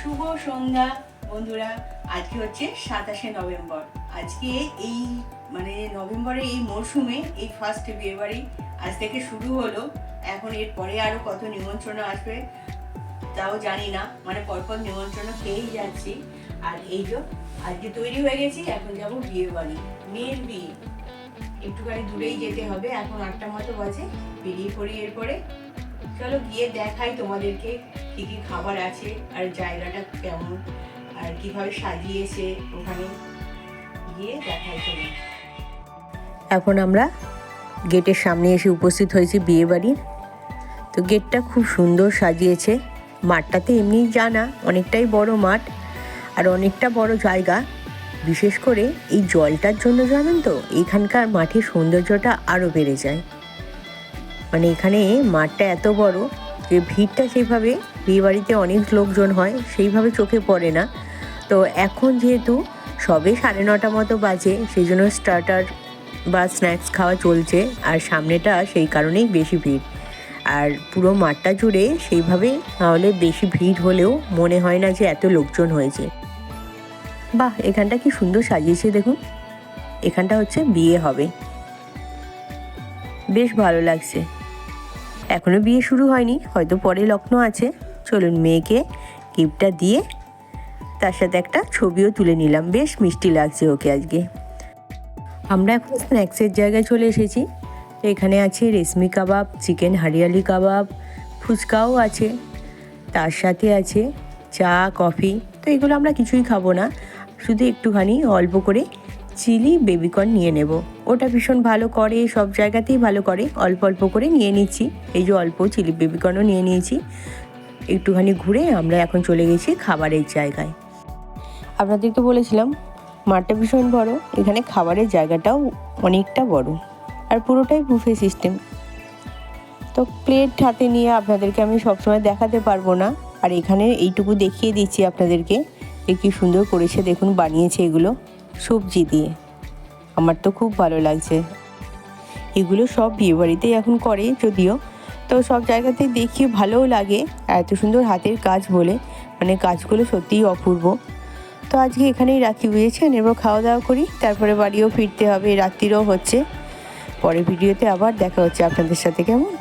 শুভ সন্ধ্যা, বন্ধুরা। আজকে হচ্ছে সাতাশে নভেম্বর। আজকে এই মানে নভেম্বরের এই মরশুমে এই ফার্স্ট বিয়েবাড়ি আজ থেকে শুরু হলো। এখন এর পরে আরও কত নিমন্ত্রণ আসবে, তাও জানি না। মানে পরপর নিমন্ত্রণ পেয়েই যাচ্ছি। আর এই যে, আজকে তৈরি হয়ে গেছি, এখন যাব বিয়ে বাড়ি। মেয়ের বিয়ে। একটুখানি দূরেই যেতে হবে, এখন আটটা মতো বাজে, বেরিয়ে পড়ি এরপরে। চলো গিয়ে দেখাই তোমাদেরকে কি কি খাবার আছে আর জায়গাটা কেমন আর কীভাবে সাজিয়েছে ওখানে। গিয়ে দেখাই চলো এখন আমরা গেটের সামনে এসে উপস্থিত হয়েছি বিয়ে বাড়ির তো গেটটা খুব সুন্দর সাজিয়েছে। মাঠটাতে এমনি জানা অনেকটাই বড় মাঠ আর অনেকটা বড় জায়গা। বিশেষ করে এই জলটার জন্য জানেন তো, এখানকার মাঠের সৌন্দর্যটা আরও বেড়ে যায়। মানে এখানে মাঠটা এত বড় যে ভিড়টা সেইভাবে বিয়েবাড়িতে অনেক লোকজন হয়, সেইভাবে চোখে পড়ে না। তো এখন যেহেতু সবে সাড়ে নটা মতো বাজে, সেই জন্য স্টার্টার বা স্ন্যাক্স খাওয়া চলছে, আর সামনেটা সেই কারণেই বেশি ভিড়। আর পুরো মাঠটা জুড়ে সেইভাবে তাহলে বেশি ভিড় হলেও মনে হয় না যে এত লোকজন হয়েছে। বাহ, এখানটা কি সুন্দর সাজিয়েছে দেখুন। এখানটা হচ্ছে বিয়ে হবে। বেশ ভালো লাগছে। এখনও বিয়ে শুরু হয়নি, হয়তো পরে লগ্ন আছে। চলুন মেয়েকে গিফটটা দিয়ে তার সাথে একটা ছবিও তুলে নিলাম। বেশ মিষ্টি লাগছে ওকে আজকে। আমরা এখন স্ন্যাক্সের জায়গায় চলে এসেছি। তো এখানে আছে রেশমি কাবাব, চিকেন হারিয়ালি কাবাব, ফুচকাও আছে। তার সাথে আছে চা, কফি। তো এগুলো আমরা কিছুই খাব না। শুধু একটুখানি অল্প করে চিলি বেবিকর্ন নিয়ে নেব। ওটা ভীষণ ভালো করে সব জায়গাতেই ভালো করে অল্প অল্প করে নিয়ে নিচ্ছি। এই যে অল্প চিলি বেবিকর্নও নিয়ে নিয়েছি। একটুখানি ঘুরে আমরা এখন চলে গেছি খাবারের জায়গায়। আপনাদের তো বলেছিলাম, মাঠটা ভীষণ বড়, এখানে খাবারের জায়গাটাও অনেকটা বড়। আর পুরোটাই বুফে সিস্টেম তো প্লেট হাতে নিয়ে আপনাদেরকে আমি সবসময় দেখাতে পারব না। আর এখানে এইটুকু দেখিয়ে দিচ্ছি আপনাদেরকে যে কী সুন্দর করেছে দেখুন বানিয়েছে এগুলো। সবজি দিয়ে। আমার তো খুব ভালো লাগছে। এগুলো সব বিয়েবাড়িতেই এখন করে যদিও। তো সব জায়গাতেই দেখি ভালোও লাগে। এত সুন্দর হাতের কাজ বলে। মানে কাজগুলো সত্যিই অপূর্ব। তো আজকে এখানেই রাখি বুঝেছেন? এবার খাওয়া দাওয়া করি। তারপরে বাড়িও ফিরতে হবে। রাত্রিরও হচ্ছে। পরের ভিডিওতে আবার দেখা হচ্ছে আপনাদের সাথে। কেমন?